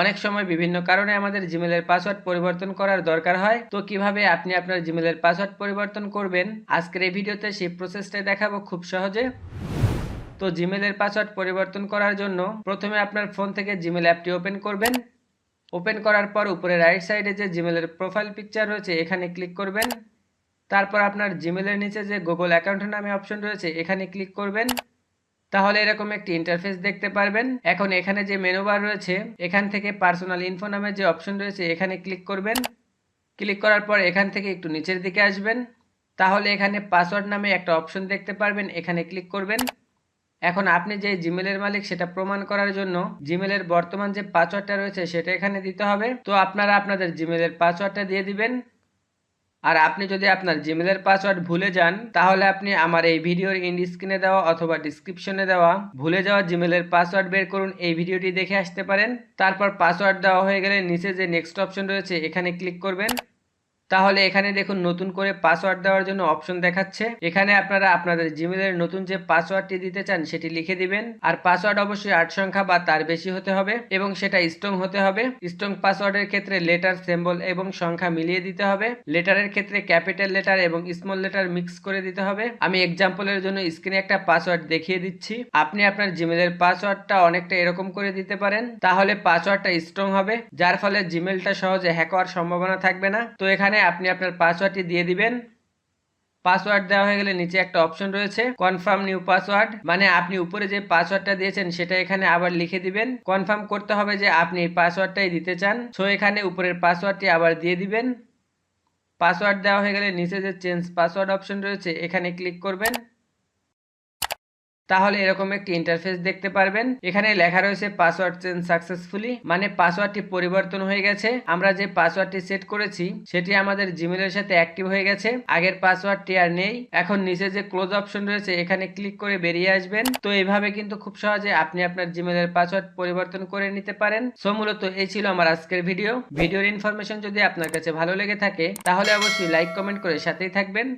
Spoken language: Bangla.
অনেক সময় বিভিন্ন কারণে আমাদের জিমেলের পাসওয়ার্ড পরিবর্তন করার দরকার হয়। তো কীভাবে আপনি আপনার জিমেলের পাসওয়ার্ড পরিবর্তন করবেন? আজকের এই ভিডিওতে সেই প্রসেসটাই দেখাবো খুব সহজে। তো জিমেলের পাসওয়ার্ড পরিবর্তন করার জন্য প্রথমে আপনার ফোন থেকে জিমেল অ্যাপটি ওপেন করবেন। ওপেন করার পর উপরে রাইট সাইডে যে জিমেলের প্রোফাইল পিকচার রয়েছে, এখানে ক্লিক করবেন। তারপর আপনার জিমেলের নিচে যে গুগল অ্যাকাউন্ট নামে অপশন রয়েছে, এখানে ক্লিক করবেন। তাহলে এরকম একটি ইন্টারফেস দেখতে পারবেন। এখন এখানে যে মেনু বার রয়েছে, এখান থেকে পার্সোনাল ইনফো নামের যে অপশন রয়েছে, এখানে ক্লিক করবেন। ক্লিক করার পর এখান থেকে একটু নিচের দিকে আসবেন। তাহলে এখানে পাসওয়ার্ড নামে একটা অপশন দেখতে পারবেন, এখানে ক্লিক করবেন। এখন আপনি যে জিমেলের মালিক, সেটা প্রমাণ করার জন্য জিমেলের বর্তমান যে পাসওয়ার্ডটা রয়েছে, সেটা এখানে দিতে হবে। তো আপনারা আপনাদের জিমেলের পাসওয়ার্ডটা দিয়ে দিবেন। আর আপনি যদি আপনার জিমেলের পাসওয়ার্ড ভুলে যান, তাহলে আপনি আমার এই ভিডিওর ইন্ড স্ক্রিনে দেওয়া অথবা ডিসক্রিপশনে দেওয়া ভুলে যাওয়া জিমেলের পাসওয়ার্ড বের করুন, এই ভিডিওটি দেখে আসতে পারেন। তারপর পাসওয়ার্ড দেওয়া হয়ে গেলে নিচে যে নেক্সট অপশন রয়েছে, এখানে ক্লিক করবেন। তাহলে এখানে দেখুন নতুন করে পাসওয়ার্ড দেওয়ার জন্য অপশন দেখাচ্ছে। এখানে আপনারা আপনাদের জিমেলের নতুন যে পাসওয়ার্ডটি দিতে চান, সেটি লিখে দিবেন। আর পাসওয়ার্ড অবশ্যই আট সংখ্যা বা তার বেশি হতে হবে এবং সেটা স্ট্রং হতে হবে। স্ট্রং পাসওয়ার্ডের ক্ষেত্রে লেটার সিম্বল এবং সংখ্যা মিলিয়ে দিতে হবে। লেটারের ক্ষেত্রে ক্যাপিটাল লেটার এবং স্মল লেটার মিক্স করে দিতে হবে। আমি এক্সাম্পলের জন্য স্ক্রিনে একটা পাসওয়ার্ড দেখিয়ে দিচ্ছি। আপনি আপনার জিমেলের পাসওয়ার্ডটা অনেকটা এরকম করে দিতে পারেন। তাহলে পাসওয়ার্ডটা স্ট্রং হবে, যার ফলে জিমেলটা সহজে হ্যাক হওয়ার সম্ভাবনা থাকবে না। তো এখানে আপনি আপনার পাসওয়ার্ডটি দিয়ে দিবেন। পাসওয়ার্ড দেওয়া হয়ে গেলে নিচে একটা অপশন রয়েছে কনফার্ম নিউ পাসওয়ার্ড মানে আপনি উপরে যে পাসওয়ার্ডটা দিয়েছেন সেটা এখানে আবার লিখে দিবেন। কনফার্ম করতে হবে যে আপনি এই পাসওয়ার্ডটাই দিতে চান। সো এখানে উপরের পাসওয়ার্ডটি আবার দিয়ে দিবেন। পাসওয়ার্ড দেওয়া হয়ে গেলে নিচে যে চেঞ্জ পাসওয়ার্ড অপশন রয়েছে, এখানে ক্লিক করবেন। তাহলে এরকম একটি ইন্টারফেস দেখতে পারবেন। এখানে লেখা রয়েছে পাসওয়ার্ড চেঞ্জ সাকসেসফুলি মানে পাসওয়ার্ডটি পরিবর্তন হয়ে গেছে। আমরা যে পাসওয়ার্ডটি সেট করেছি, সেটি আমাদের জিমেলের সাথে অ্যাক্টিভ হয়ে গেছে। আগের পাসওয়ার্ডটি আর নেই। এখন নিচে যে ক্লোজ অপশন রয়েছে, এখানে ক্লিক করে বেরিয়ে আসবেন। তো এইভাবে কিন্তু খুব সহজে আপনি আপনার জিমেলের পাসওয়ার্ড পরিবর্তন করে নিতে পারেন। সো মূলত এই ছিল আমার আজকের ভিডিও ভিডিওর ইনফরমেশন যদি আপনার কাছে ভালো লেগে থাকে, তাহলে অবশ্যই লাইক কমেন্ট করে সাথেই থাকবেন।